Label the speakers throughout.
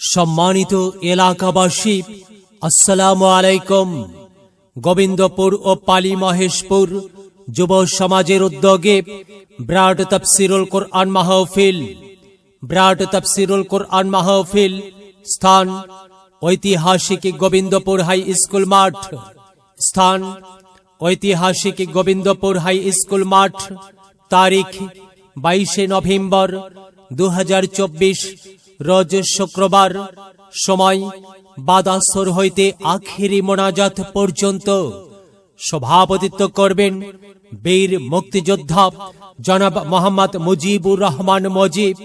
Speaker 1: সম্মানিত এলাকাবাসী, আসসালামু আলাইকুম। গোবিন্দপুর ও পালি মহেশপুর যুব সমাজের উদ্যোগে ব্রাড তফসিরুল কোরআন মাহফিল, ব্রাড তফসিরুল কোরআন মাহফিল স্থান ঐতিহাসিক গোবিন্দপুর হাই স্কুল মাঠ, স্থান ঐতিহাসিক গোবিন্দপুর হাই স্কুল মাঠ, তারিখ বাইশে নভেম্বর দু হাজার চব্বিশ রোজ শুক্রবার সময় বাদাসর হইতে আখেরি মোনাজাত পর্যন্ত সভাপতিত্ব করবেন বীর মুক্তিযোদ্ধা জনাব মোহাম্মদ মুজিবুর রহমান মজিব,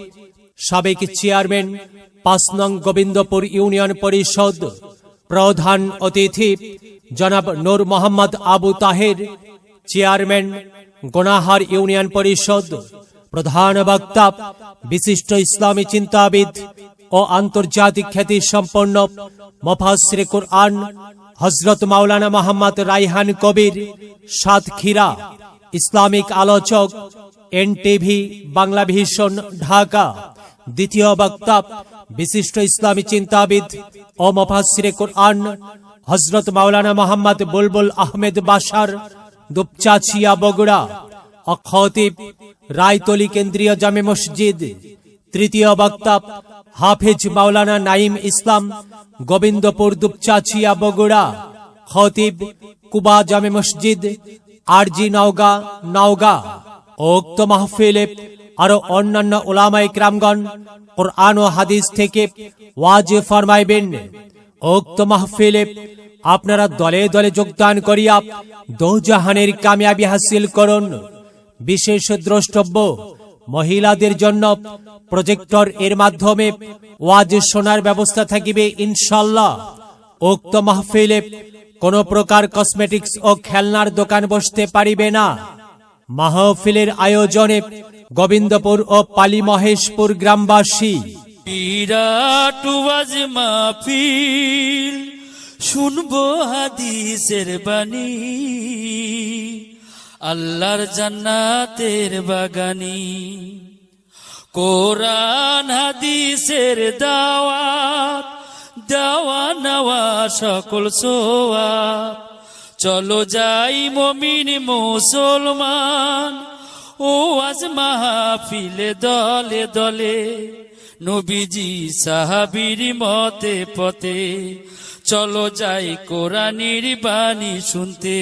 Speaker 1: সাবেক চেয়ারম্যান পাঁচ নং গোবিন্দপুর ইউনিয়ন পরিষদ প্রধান অতিথি জনাব নূর মোহাম্মদ আবু তাহের, চেয়ারম্যান গোনাহার ইউনিয়ন পরিষদ প্রধান বক্তা, বিশিষ্ট ইসলামী চিন্তাবিদ ও আন্তর্জাতিক খ্যাতি সম্পন্ন মফাসরে কোরআন হজরত মাওলানা মোহাম্মদ রাইহান কবির সাতক্ষীরা, ইসলামিক আলোচক, এনটিভি, বাংলা ভিশন, ঢাকা। দ্বিতীয় বক্তা, বিশিষ্ট ইসলামী চিন্তাবিদ ও মফাসরে কোরআন হজরত মাওলানা মোহাম্মদ বুলবুল আহমেদ বাসার দুপচাচিয়া বগুড়া। অখতিব রায়তলি কেন্দ্রীয় জামে মসজিদ। তৃতীয় বক্তা হাফেজ মাওলানা নাইম ইসলাম, গোবিন্দপুর দুপচাচিয়া বগুড়া। খতিব কুবা জামে মসজিদ, আরজি নওগা নওগা। উক্ত মাহফিলে আরও অন্যান্য ওলামাই ক্রামগণ কোরআন ও হাদিস থেকে ওয়াজ ফরমাইবেন। উক্ত মাহফিলে আপনারা দলে দলে যোগদান করিয়া দোজাহানের কামিয়াবি হাসিল করুন। বিশেষ দ্রষ্টব্য মহিলাদের জন্য প্রজেক্টর এর মাধ্যমে ওয়াজ শোনার ব্যবস্থা থাকিবে ইনশাল্লাহ উক্ত মাহফিলে কোন প্রকার কসমেটিক্স ও খেলনার দোকান বসতে পারিবে না। মাহফিলের আয়োজনে গোবিন্দপুর ও পালি মহেশপুর গ্রামবাসী।
Speaker 2: বিরাট মাহফিল, শুনব হাদিসের বাণী। আল্লাহর জান্নাতের বাগানি। কোরআন, হাদিসের দাওয়াত, দেওয়া নেওয়া সকল সোয়াব। চলো যাই মমিন, মুসলমান ও আজ মাহফিলে দলে দলে। নবীজি সাহাবির মতে পথে। চলো যাই কোরআনির বাণী শুনতে।